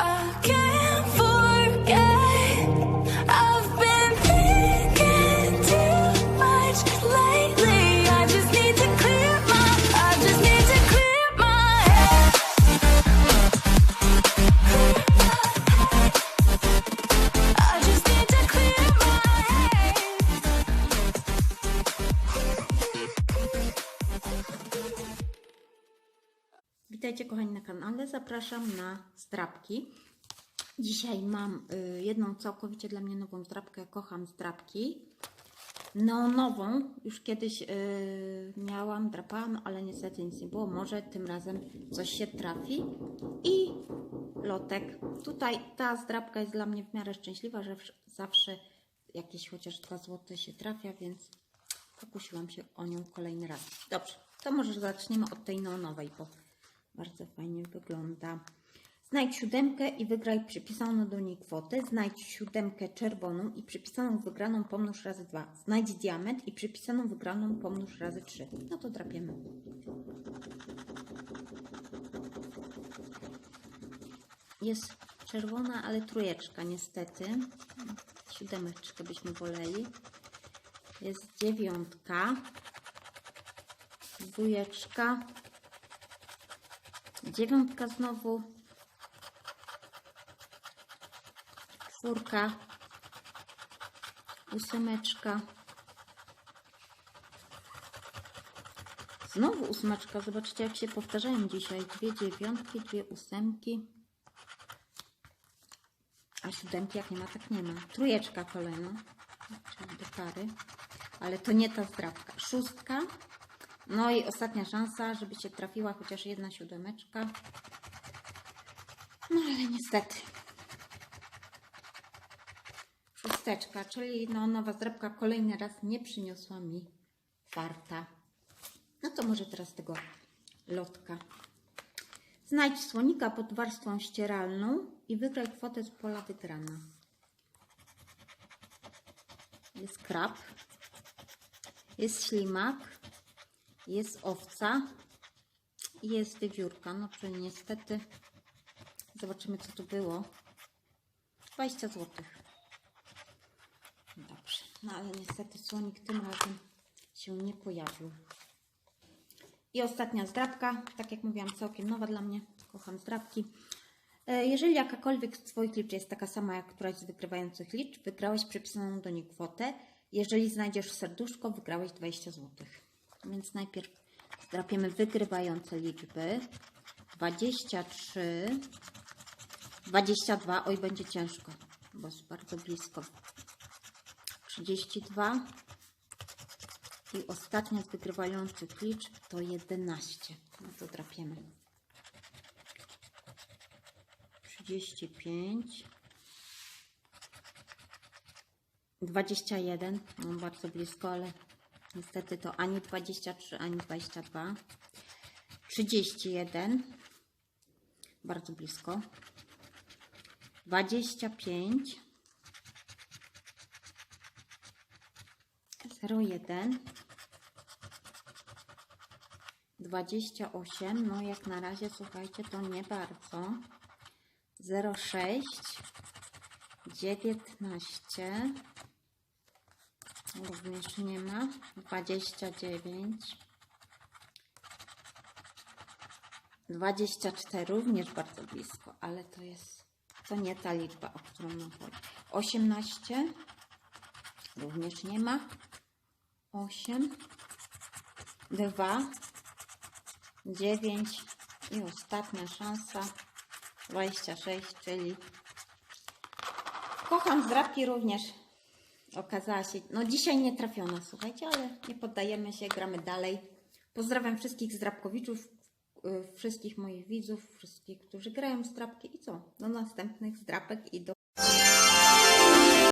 I Witajcie kochani na kanale, zapraszam na zdrabki. Dzisiaj mam y, jedną całkowicie dla mnie nową zdrabkę, kocham zdrabki. Neonową, już kiedyś y, miałam, drapałam, ale niestety nic nie było. Może tym razem coś się trafi. I lotek. Tutaj ta zdrabka jest dla mnie w miarę szczęśliwa, że wsz- zawsze jakieś chociaż 2 zł się trafia, więc pokusiłam się o nią kolejny raz. Dobrze, to może zaczniemy od tej neonowej, bo fajnie wygląda. Znajdź siódemkę i wygraj przypisaną do niej kwotę. Znajdź siódemkę czerwoną i przypisaną wygraną pomnóż razy dwa. Znajdź diament i przypisaną wygraną pomnóż razy trzy. No to drapiemy. Jest czerwona, ale trójeczka niestety. Siódemeczkę byśmy woleli. Jest dziewiątka. Dwójeczka. Dziewiątka znowu. Czwórka. Ósemeczka. Znowu ósmeczka. Zobaczcie, jak się powtarzają dzisiaj. Dwie dziewiątki, dwie ósemki. A siódemki jak nie ma, tak nie ma. Trójeczka kolejna. Czyli do pary. Ale to nie ta zdrabka. Szóstka. No i ostatnia szansa, żeby się trafiła chociaż jedna siódemeczka. No ale niestety. Szósteczka, czyli no, nowa zdrabka kolejny raz nie przyniosła mi farta. No to może teraz tego lotka. Znajdź słonika pod warstwą ścieralną i wygraj kwotę z pola wygrana. Jest krab, jest ślimak, jest owca i jest wiewiórka. No to niestety zobaczymy co tu było. 20 zł. Dobrze, no ale niestety słonik tym razem się nie pojawił. I ostatnia zdrabka, tak jak mówiłam, całkiem nowa dla mnie. Kocham zdrabki. E, Jeżeli jakakolwiek z Twoich liczb jest taka sama jak któraś z wygrywających liczb, wygrałeś przypisaną do niej kwotę. Jeżeli znajdziesz serduszko, wygrałeś 20 zł. Więc najpierw zdrapiemy wygrywające liczby. 23, 22, oj będzie ciężko, bo jest bardzo blisko. 32 i ostatnia z wygrywających liczb to 11. No to drapiemy. 35 21, no bardzo blisko, ale niestety to ani 23, ani 22. 31, bardzo blisko. 25, 01, 28, no jak na razie słuchajcie, to nie bardzo. 06, 19, również nie ma, 29, 24, również bardzo blisko, ale to jest, to nie ta liczba, o którą nam chodzi. 18, również nie ma, 8, 2, 9 i ostatnia szansa 26, czyli kocham zdrabki również okazała się, no dzisiaj nie trafiona, słuchajcie, ale nie poddajemy się, gramy dalej. Pozdrawiam wszystkich zdrabkowiczów, y, wszystkich moich widzów, wszystkich, którzy grają w zdrabki i co? Do następnych zdrabek i do